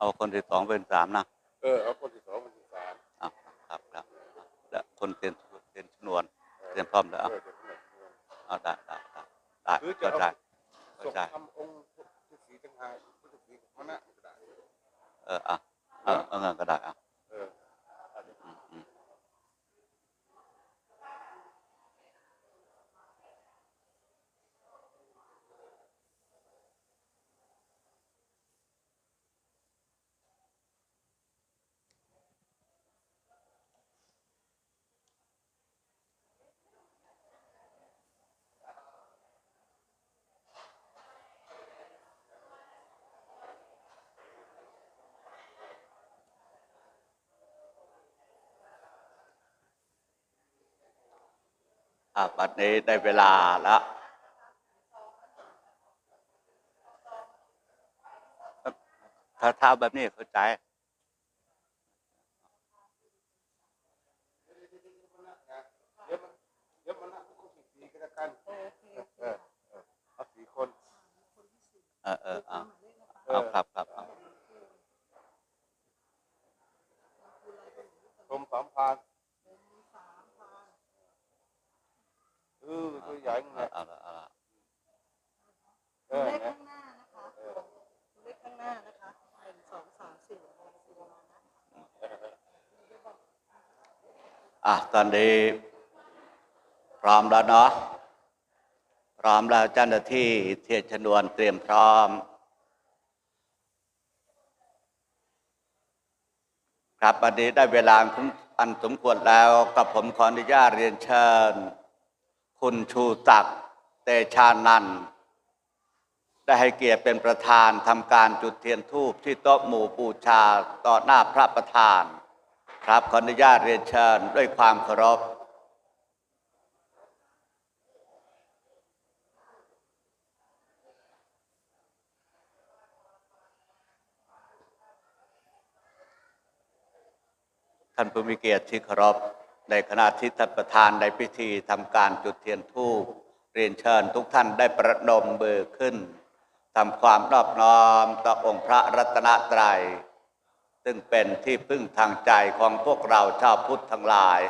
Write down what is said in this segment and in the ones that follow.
เอาคนที่สองเป็นสามนะเออเอาคนที่สองคนที่สามอะครับครับแล้วคนเตียนเตียนชนวนเตรียมพร้อมแล้วเออเดี๋ยวผมจะเอาได้ได้ได้ได้หรือจะเข้าใจเอาเข้าส่งใจทำองค์พุทธศรีจังหาพุทธศรีมณะก็ได้เอออะเอาเอาเงินก็ได้อะ อะบัดนี้ได้เวลาแล้วถ้าเท้าแบบนี้เข้าใจเดี๋ยวมันเดี๋ยวมณะพุทธศรีก็แล้วกันโอเคโอเคเออเออเอาสี่คน เออเออเอาเออเอาครับครับเอา ชมสามพานเออตัวใหญ่นั่นแหละ เอาละเอาละ เออ เลข นะ ข้างหน้านะคะเลขข้างหน้านะคะหนึ่งสองสามสี่ห้าสี่มานะ อะตอนนี้พร้อมแล้วเนาะพร้อมแล้วเจ้าหน้าที่เทียนชนวนเตรียมพร้อม ครับวันนี้ได้เวลาอันสมควรแล้วกับผมขออนุญาตเรียนเชิญ คุณชูศักเตชานันได้ให้เกียรติเป็นประธานทำการจุดเทียนธูปที่โต๊ะหมู่บูชาต่อหน้าพระประธาน ครับขออนุญาตเรียนเชิญด้วยความเคารพท่านผู้มีเกียรติที่เคารพในขณะที่ท่านประธานในพิธีทำการจุดเทียนธูปเรียนเชิญทุกท่านได้ประนมมือขึ้นทำความนอบน้อมต่อองค์พระรัตนตรัย ซึ่งเป็นที่พึ่งทางใจของพวกเราชาวพุทธทั้งหลาย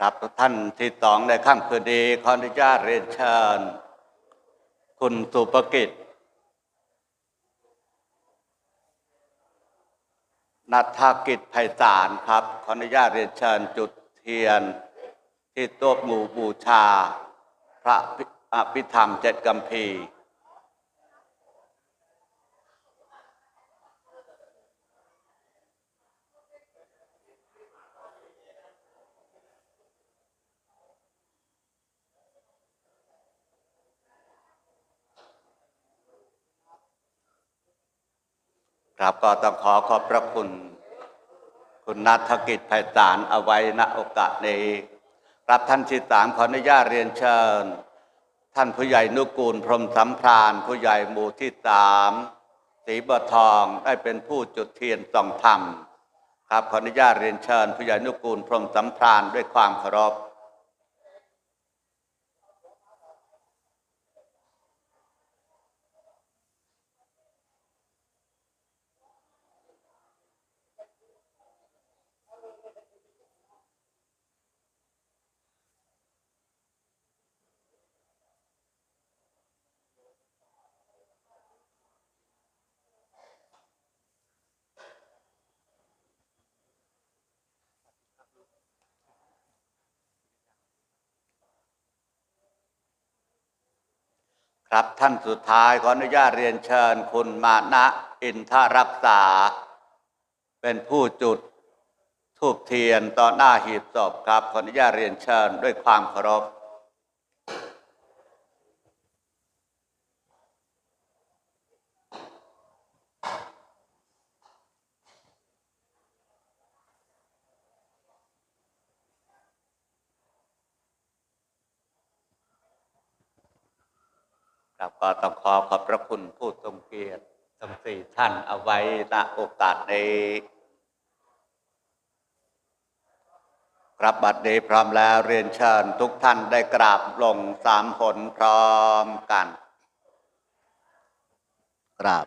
ครับท่านที่สองในค่ำคืนนี้ขออนุญาตเรียนเชิญคุณสุภกิจนัทกิจไพศาลครับ ขออนุญาตเรียนเชิญจุดเทียน ที่โต๊ะหมู่บูชา พระอภิธรรมเจ็ดกัมพีร์ ครับก็ต้องขอขอบพระคุณ คุณนัทกิจไพศาลเอาไว้ณโอกาสนี้รับท่านที่สามขออนุญาตเรียนเชิญ ท่านผู้ใหญ่นุกูลพรมสัมพรานผู้ใหญ่หมู่ที่สามสีบัวทองได้เป็นผู้จุดเทียนส่องธรรม ครับขออนุญาตเรียนเชิญ ผู้ใหญ่นุกูลพรมสัมพรานด้วยความเคารพ ครับท่านสุดท้ายขออนุญาตเรียนเชิญคุณมานะอินทรักษา เป็นผู้จุดทูบเทียนต่อหน้าหีบศพครับขออนุญาตเรียนเชิญด้วยความเคารพ ก็ต้องขอขอบพระคุณผู้ทรงเกียรติทั้งสี่ท่านเอาไว้ณโอกาสนี้ครับบัดนี้พร้อมแล้วเรียนเชิญทุกท่านได้กราบลงสามผลพร้อมกัน กราบ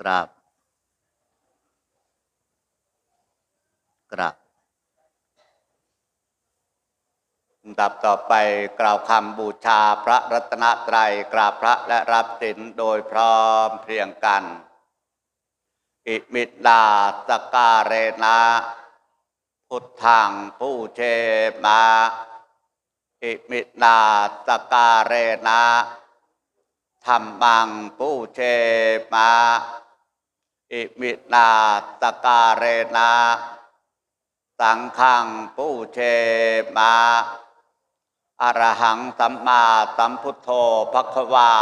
กราบ กราบ ลำ ดับต่อไปกล่าวคำบูชาพระรัตนตรัยกราบพระและรับสินโดยพร้อมเพรียงกัน อิมิตาสการเรนะ พุทธังผู้เชมาอิมินาสการเรนะธรรมังผู้เชมาอิมินาสการเรนะสังฆังผู้เชมา อรหังสัมมาสัมพุทโธภควา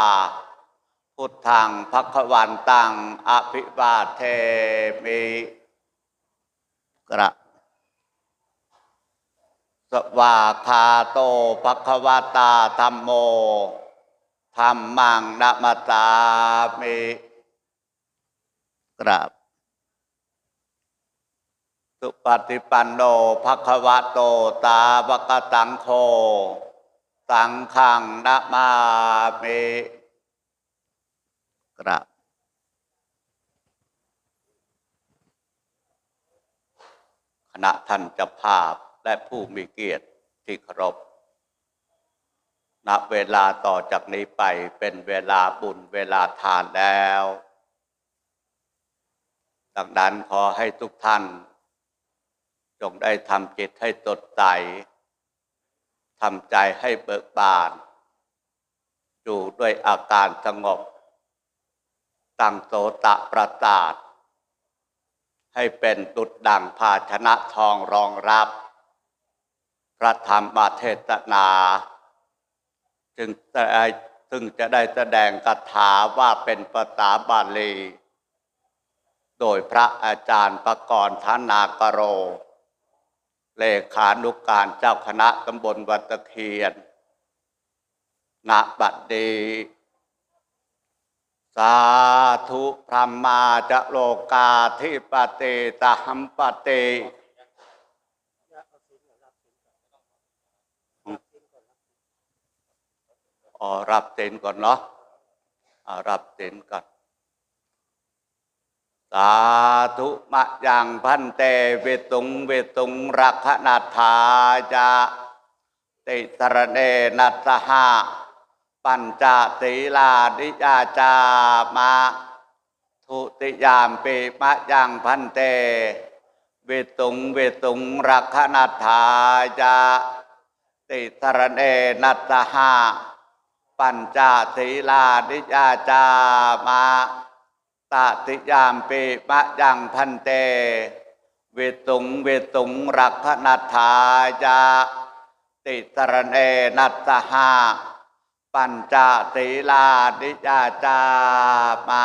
พุทธังภควันตังอภิวาเทมิกระสวาคาโตภควตาธรรมโมธรรมังนัมสสามิกราบสุปฏิปันโนภควะโตตาวกตังโค สังขังนะมามิกราบคณะท่านจ้าภาพและผู้มีเกียรติที่เคารพณเวลาต่อจากนี้ไปเป็นเวลาบุญเวลาทานแล้ว ดังนั้นขอให้ทุกท่าน จงได้ทำจิตให้สดใส ทำใจให้เบิกบาน อยู่ด้วยอาการสงบ ตั้งโสตะประสาท ให้เป็นตุดดังภาชนะทองรองรับ พระธรรมเทศนา จึงซึ่งจะได้แสดงคาถาว่าเป็นภาษาบาลี โดยพระอาจารย์ประกรณ์ธนากโร เลขานุการเจ้าคณะตำบลวัดตะเคียนณบัดดีสาธุพรหมาจะโลกาธิปเตตหัมปเตอ๋อรับเต็นก่อนเนาะอ่ารับเต็นก่อน สาธุมะยังพันเตเวตุงเวตุงรักขนาทายะติสรเนนัสหะปัญจศีลานิยาจามาทุติยามปีมะยังพันเต เวตุงเวตุงรักขนาทายะติสรเนนัสหะปัญจศีลานิยาจามา ตติยามปีมะยังพันเต เวตุงเวตุงรักขณทายาติสรเนนัสหาปัญจศิลาดิยาจามา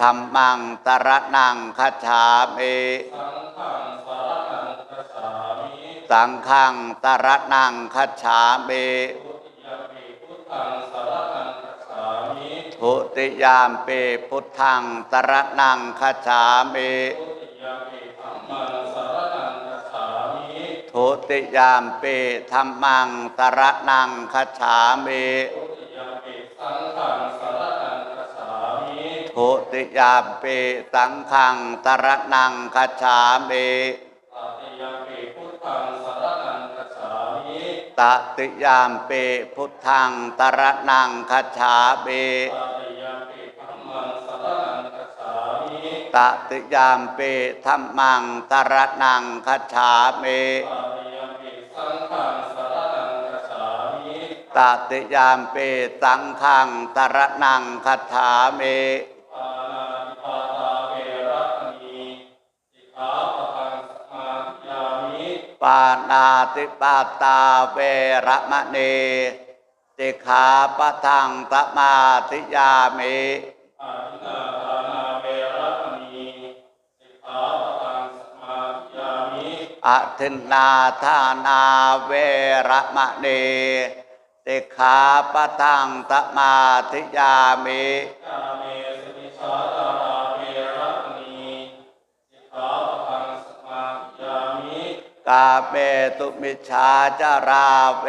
ธรรมังสรณังคัจฉามิสังฆังสรณังคัจฉามิธังสารนังคัจฉามิทุติยามปีพุทธังสรนังคจฉามิทุติยมปิธัมมังสารนังคัจฉามิทุติยามปีธรรมังสรนังคจฉามิทุติยมปิสังฆัง มิทุติยามปีสังฆังสรนังคจฉามิตติยมปิพุทธังสารนังคัจฉามิตติยามปีพุทธังสรนังคจฉามิตติยมปิธัมมังสารนังคัจฉามิตติยามปีธรรมังสรนังคจฉามิตติยมปิสังฆังสารนังคัจฉามิตติยามปีสังฆังสรนังคจฉามิ ปานาติปาตาเวระมณีสิกขาปะทังสมาธิยามิอาทินาทานาเวระมณีสิกขาปะทังสมาธิยามิอทินนาทานาเวระมณีสิกขาปะทังสมาธิยามิกา กาเมตุมิชาจาราเว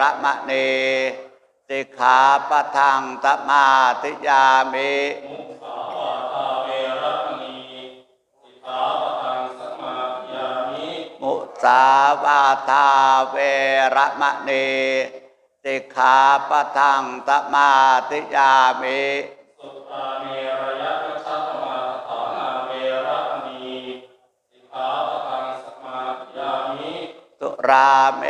ระมณีสิกขาปะทังสมาธิยามิมุสาวาทาเวระมณีสิกขาปะทังสมาธิยามิมุสาวาทาเวระมณีสิกขาปะทังสมาธิยามิสุตาเม ราเม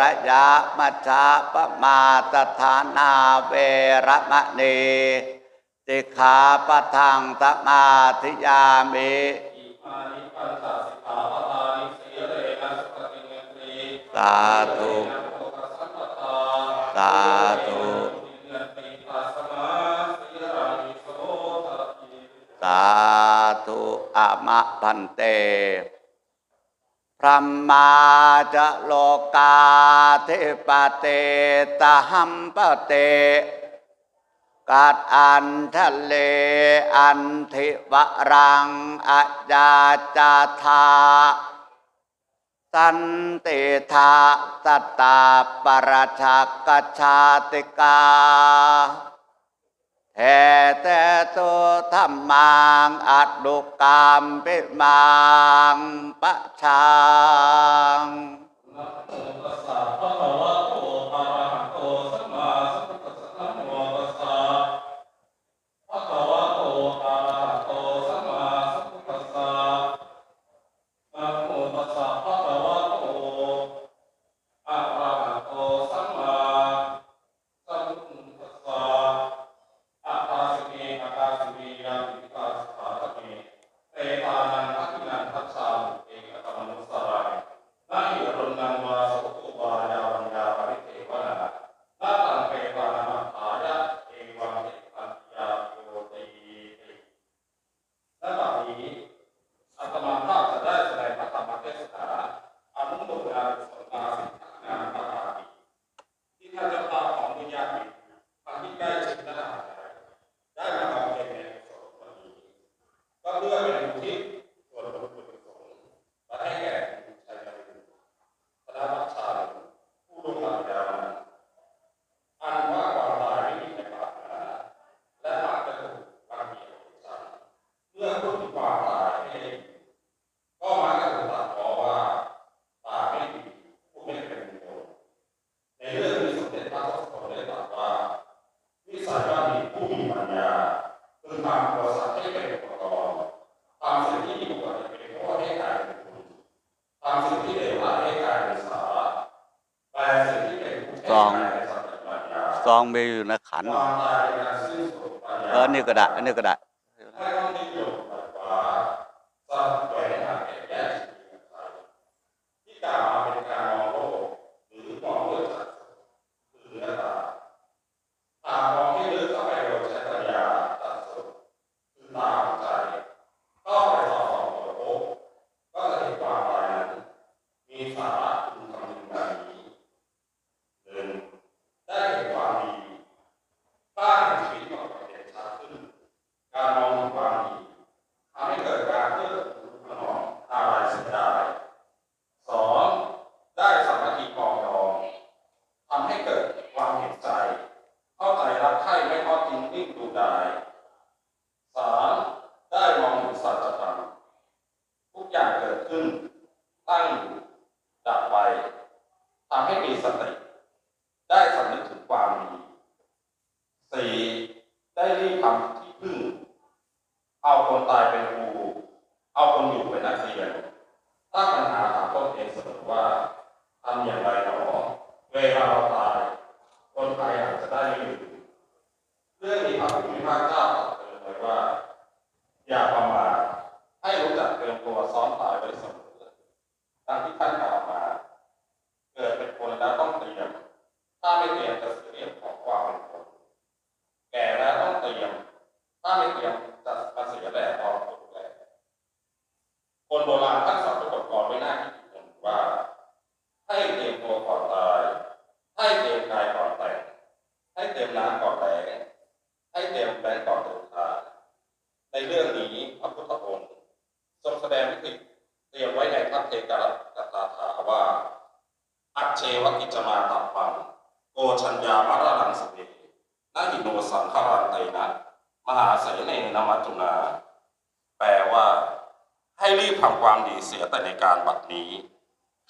ระยะมัชฌะปมาตฐานาเวระมณีสิขาปะทังสมาธิยามิอิมานิปัญจสิกขาปะทานิสีเรนะสุสาธุสาธุสาสีรังวิโสทะอิสาธุอะมะพันเต พระมาจะโลกาเทปเตตหัมปเตกาดอันทะเลอันทิวรังอาญาจาธาสันติธาสตตาปราชากชาติกา แห่แต่ตัวธรรมังอัดดุกามปิมังปะชังนะโมตัสสะภะคะวะโตอะระหะโตสัมมาสัมพุทธัสสะนะโมตัสสะภะคะวะโตอะระหะโตสัมมาสัมพุทธัสสะนะโมตัสสะภะคะวะโตอะระหะโตสัมมาสัมพุทธัสสะอะตาสิเมอะตาสิเมยามิตาสภะตะเมเตตานังทักขินังทัสสามุเอกตมนุสสาราย นาหิรุณังวาสุตุวายาวัญญาปริเทวนานาตังเปวานามัฏฐายะเอวังเอตันยาโยติติและบัดนี้อาตมาภาพจะได้แสดงพระธรรมเทศนาอนุโมทนาสนนาสิทธงานปาราติที่ท่านเจ้าภาพของวิญญาณจิตทางที่ใกล้ชิดและห่างไกลได้มาบำเพ็ญในกุศลวันนี้ก็เพื่อเป็นอุทิศส่วนบุญกุศลและให้แก่คุณชัยนรินทร์ พระวัชชาผู้ลงหลักยาวนานอันว่าความตายไม่มีในปากนาและอาจจะถูกบางเกียรติชันเมื่อพูดถึงความตายให้ได้ยินก็มักจะถูกตัดพ้อว่าตายไม่ดีผู้ไม่เป็นมงคลในเรื่องนี้สมเด็จพระทศพลได้ตรัสว่าวิสัยว่ามีผู้มีปัญญาคือทำตัวสัตว์ให้เป็นอุปกรณ์ทำสิ่งที่ดีกว่าจะเป็นโทษให้กลายเป็นคุณ ทำสิ่งที่เลวร้ายให้กลายเป็นสาระแปลสิ่งที่เป็นทุกข์ให้กลายเป็นสัจปัญญา ซอง มีอยู่ในขันความตายเป็นการสิ้นสุดปัญญาเออนี่ก็ได้อันนี้ก็ได้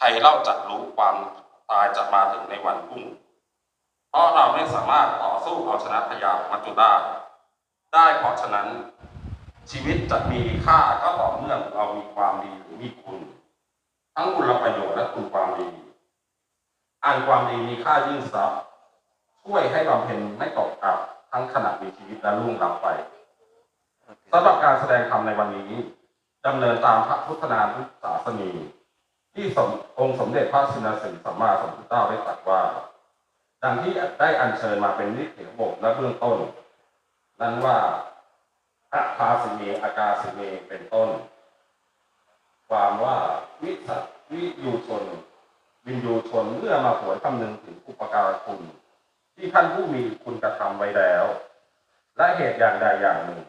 รเล่าจักรู้ความตายจะมาถึงในวันพรุ่ง เพราะเราไม่สามารถต่อสู้เอาชนะพยามัจจุราชได้เพราะฉะนั้น ชีวิตจะมีค่าก็ต่อเมื่อเรามีความดีหรือมีคุณ ทั้งคุณประโยชน์และคุณความดีอันความดีมีค่ายิ่งทรัพย์ช่วยให้บำเพ็ญไม่ตกอับทั้งขณะมีชีวิตและรุ่งรับไปสำหรับการแสดงธรรมในวันนี้ดำเนินตามพระพุทธนานุศาสนี ที่สมองค์สมเด็จพระสินสีสัมมาสัมพุทธเจ้าได้ตรัสว่า ดังที่ได้อัญเชิญมาเป็นนิติบทและเบื้องต้น นั้นว่าอัคาสิเมอากาสิเมเป็นต้น ความว่าวิสัตวิยูชน วินยูชนเมื่อมาหวนคำนึงถึงอุปการคุณ ที่ท่านผู้มีคุณกระทำไว้แล้ว และเหตุอย่างใดอย่างหนึ่ง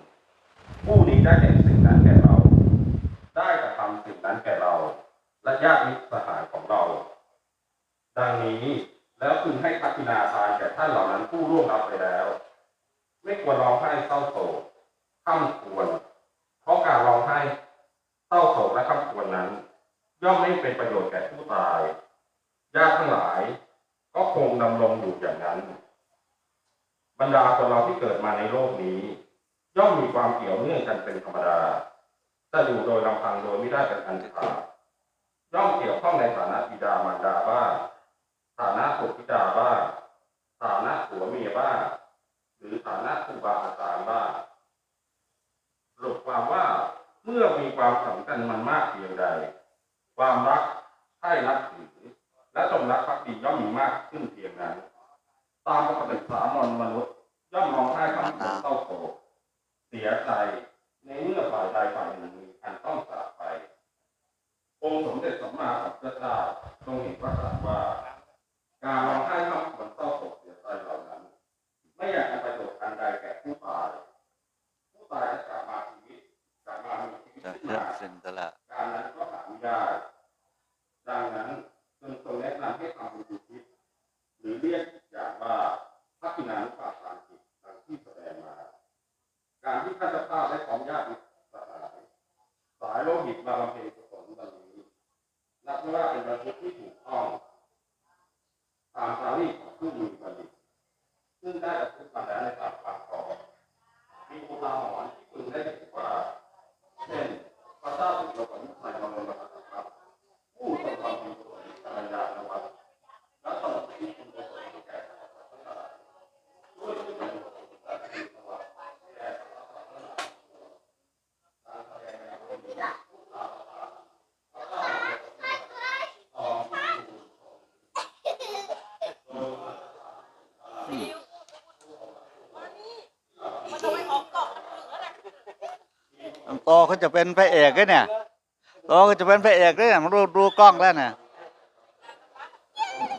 ผู้นี้ได้เห็นสิ่งนั้นแก่เรา ได้กระทำสิ่งนั้นแก่เรา และ ญาติมิตรสหายของเรา ดังนี้แล้วพึงให้พัฒนาทานแก่ท่านเหล่านั้นผู้ร่วงรับไปแล้ว ไม่ควรร้องไห้เศร้าโศกข้ามควร เพราะการร้องไห้เศร้าโศกและข้ามควรนั้น ย่อมไม่เป็นประโยชน์แก่ผู้ตายญาติทั้งหลาย ก็คงดำรงอยู่อย่างนั้น บรรดาคนเราที่เกิดมาในโลกนี้ ย่อมมีความเกี่ยวเนื่องกันเป็นธรรมดาจะอยู่โดยลำพังโดยไม่ได้เป็นอันขาด ย่อมเกี่ยวข้องในฐานะบิดามารดาบ้างฐานะบุตรธิดาบ้างฐานะผัวเมียบ้างหรือฐานะครูบาอาจารย์บ้างสรุปความว่าเมื่อมีความสำคัญมันมากเพียงใด ความรักใช่นับถือและจงรักภักดีย่อมมีมากขึ้นเพียงนั้น ตามปกติสามัญมนุษย์ ย่อมร้องไห้ความเศร้าโศกเสียใจในเมื่อฝ่ายใดฝ่ายหนึ่งมีอันต้องจากไป องค์สมเด็จสัมมาสัมพุทธเจ้าทรงเห็นว่าตรัสว่า การร้องไห้ทำควรเศร้าโศกเสียใจเหล่านั้น ไม่อยากจะประโยชน์อันใดแก่ผู้ตาย ผู้ตายจะกลับมาชีวิตกลับมามีชีวิตจะขึ้นเชื่อมาสินตละการนั้นก็หาไม่ได้ ดังนั้นจึงทรงแนะนำให้ทำบุญอุทิศหรือเรียกอีกอย่างว่าพัฒนานุภาทานจิตดังที่แสดงมา การที่ข้าจะพาและของญาติสหายสายโลหิตมาบำเพ็ญกุศลดังนี้ นับว่าเป็นประพฤติที่ถูกต้องตามจารีตของผู้มีบัณฑิตซึ่งได้ระพฤติมาแล้วในตามปากต่อมีอุทาหรณ์ที่คุณได้เห็นว่าเช่นพระเจ้าสุโธปนิสัยมโนมหาครับ ผู้ทรงความดีกุศลกัลยาณวัตรและตลอดที่คุณกุศลให้แก่ข้าพเจ้าทั้งหลายด้วยที่เป็นกุศลและเป็นสวัสดิ์แก่ข้าพเจ้าทั้งหลายการแสดงในวันนี้ผู้ตาประทานพระเจ้าสุโธปนิสัยทองที่ถูกโดยมาตรฐาน โต เขาจะเป็นพระเอกเลยเนี่ยโตก็จะเป็นพระเอกเลยเนี่ยมันดูดูกล้องแล้วเนี่ย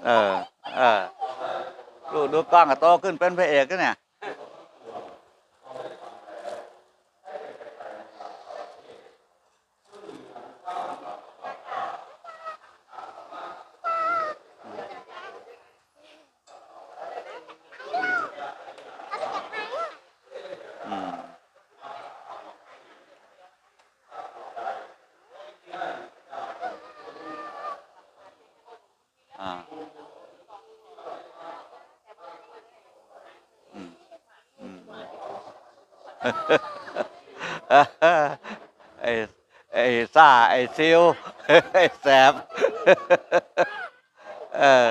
เออเออดูดูกล้องอะโตขึ้นเป็นพระเอกเนี่ย ไอ้ไอ้ซาไอ้ซิวไอ้แสบเออ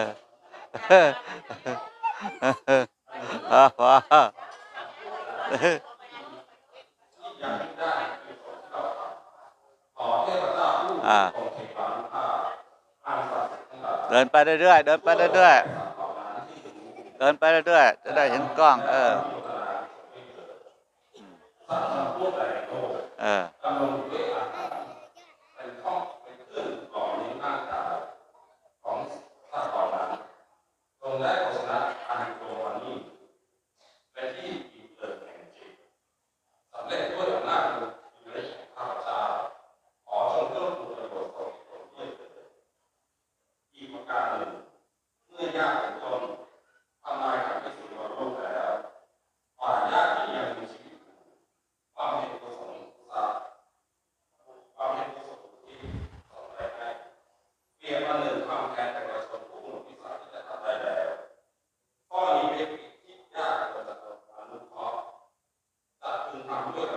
เดินไปเรื่อยเดินไปเรื่อยเดินไปเรื่อยจะได้เห็นกล้อง เออ 嗯。a